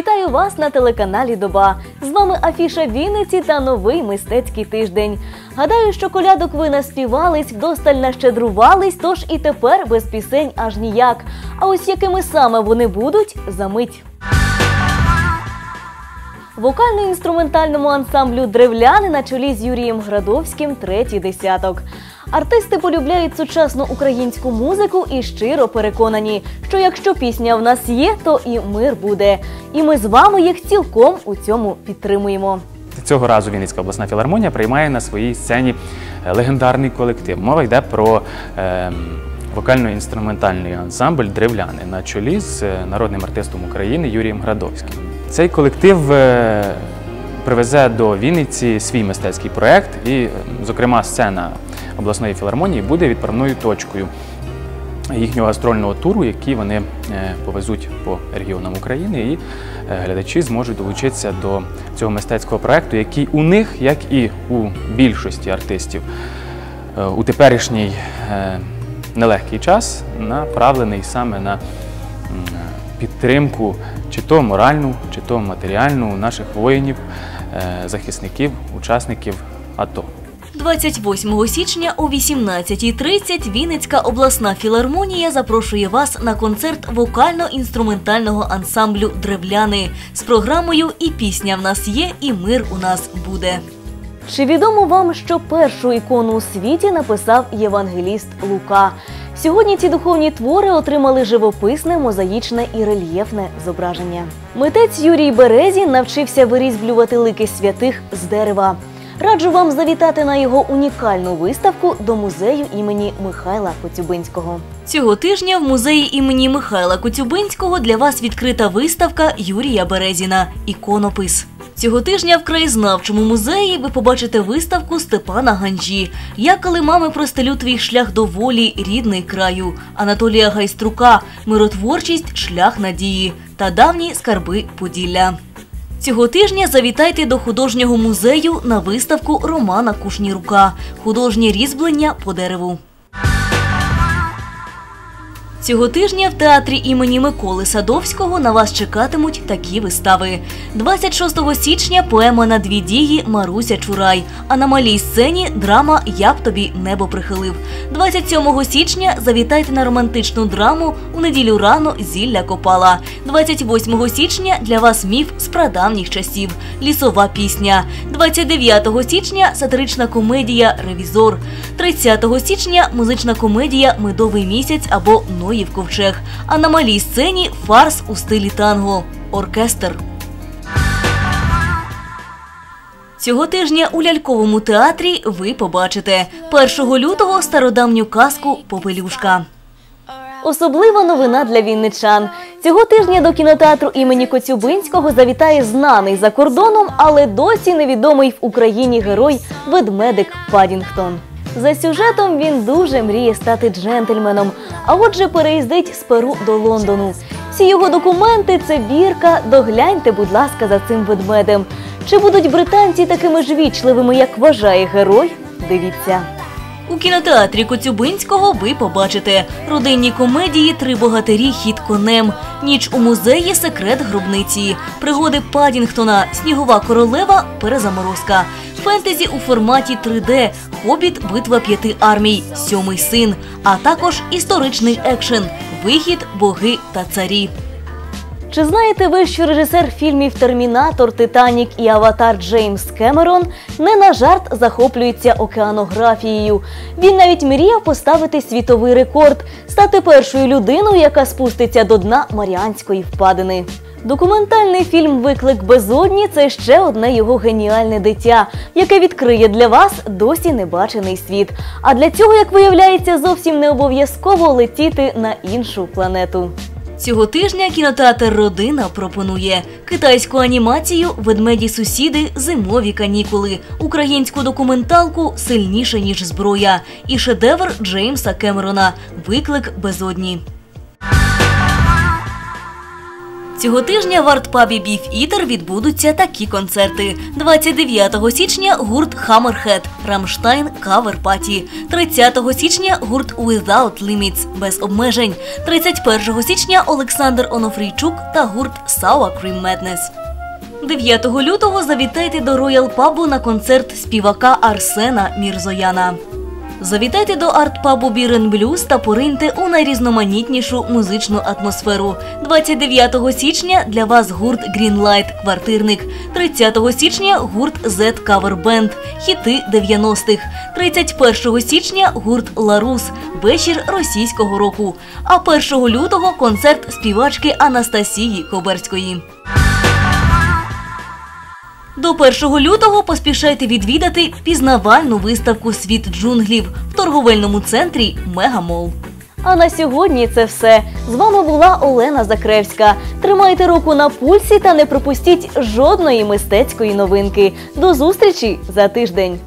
Вітаю вас на телеканалі Доба. З вами Афіша Вінниці та новий мистецький тиждень. Гадаю, що колядок ви наспівались, вдосталь нащедрувались, тож і тепер без пісень аж ніяк. А ось якими саме вони будуть за мить. Вокально-інструментальному ансамблю Древляни на чолі з Юрієм Градовським третій десяток. Артисти полюбляють сучасну українську музику і щиро переконані, що якщо пісня в нас є, то і мир буде. І ми з вами їх цілком у цьому підтримуємо. Цього разу Вінницька обласна філармонія приймає на своїй сцені е, легендарний колектив. Мова йде про е, вокально-інструментальний ансамбль Древляни на чолі з е, народним артистом України Юрієм Градовським. Цей колектив е, привезе до Вінниці свій мистецький проєкт, і, е, зокрема, сцена обласної філармонії буде відправною точкою їхнього гастрольного туру, який вони е, повезуть по регіонам України, і е, глядачі зможуть долучитися до цього мистецького проєкту, який у них, як і у більшості артистів, е, у теперішній нелегкий час направлений саме на підтримку чи то моральну, чи то матеріальну наших воїнів, захисників, учасників АТО. 28 січня о 18.30 Вінницька обласна філармонія запрошує вас на концерт вокально-інструментального ансамблю Древляни з програмою І пісня в нас є, і мир у нас буде. Чи відомо вам, що першу ікону у світі написав євангеліст Лука? Сьогодні ці духовні твори отримали живописне, мозаїчне і рельєфне зображення. Митець Юрій Березін навчився вирізблювати лики святих з дерева. Раджу вам завітати на його унікальну виставку до музею імені Михайла Коцюбинського. Цього тижня в музеї імені Михайла Коцюбинського для вас відкрита виставка Юрія Березіна Іконопис. Цього тижня в краєзнавчому музеї ви побачите виставку Степана Ганжі. Я, коли мами простелю твій шлях до волі, рідний краю, Анатолія Гайструка, миротворчість, шлях надії та давні скарби Поділля. Цього тижня завітайте до художнього музею на виставку Романа Кушнірука Художнє різьблення по дереву. Цього тижня в театрі імені Миколи Садовського на вас чекатимуть такі вистави. 26 січня поема на дві дії Маруся Чурай. А на малій сцені драма Я б тобі небо прихилив. 27 січня завітайте на романтичну драму у неділю рано зілля копала. 28 січня для вас міф з прадавніх часів. Лісова пісня. 29 січня сатирична комедія Ревізор. 30 січня музична комедія Медовий місяць або Ноїв ковчег. А на малій сцені фарс у стилі танго. Оркестр. Цього тижня у ляльковому театрі ви побачите 1 лютого стародавню казку Попелюшка. Особлива новина для вінничан. Цього тижня до кінотеатру імені Коцюбинського завітає знаний за кордоном, але досі невідомий в Україні герой ведмедик Падінгтон. За сюжетом він дуже мріє стати джентльменом, а отже переїздить з Перу до Лондону. Всі його документи це бірка. Догляньте, будь ласка, за цим ведмедем. Чи будуть британці такими ж вічливими, як вважає герой? Дивіться. У кінотеатрі Коцюбинського ви побачите родинні комедії Три богатирі хід конем, ніч у музеї Секрет гробниці, пригоди Падінгтона, Снігова королева, перезаморозка, фентезі у форматі 3D, Хобіт, битва п'яти армій, сьомий син, а також історичний екшен, вихід, боги та царі. Чи знаєте ви, що режисер фільмів Термінатор, Титанік і Аватар Джеймс Кемерон не на жарт захоплюється океанографією? Він навіть мріяв поставити світовий рекорд, стати першою людиною, яка спуститься до дна Маріанської впадини. Документальний фільм Виклик безодні це ще одне його геніальне дитя, яке відкриє для вас досі небачений світ. А для цього, як виявляється, зовсім не обов'язково летіти на іншу планету. Цього тижня кінотеатр Родина пропонує китайську анімацію Ведмеді сусіди зимові канікули, українську документалку Сильніше ніж зброя і шедевр Джеймса Кемерона Виклик безодні. Цього тижня в артпабі Біф Ітер відбудуться такі концерти: 29 січня гурт Hammerhead, Рамштайн Кавер Паті, 30 січня гурт Without Limits без обмежень, 31 січня Олександр Онофрійчук та гурт Sour Cream Madness. 9 лютого завітайте до Роял Пабу на концерт співака Арсена Мірзояна. Завітайте до арт-пабу Бірен Блюз та пориньте у найрізноманітнішу музичну атмосферу. 29 січня для вас гурт Greenlight Квартирник, 30 січня гурт Z Cover Band, хіти 90-х, 31 січня гурт Ларус, вечір російського року. А 1 лютого концерт співачки Анастасії Коберської. До 1 лютого поспішайте відвідати пізнавальну виставку Світ джунглів в торговельному центрі Мегамол. А на сьогодні це все. З вами була Олена Закревська. Тримайте руку на пульсі та не пропустіть жодної мистецької новинки. До зустрічі за тиждень.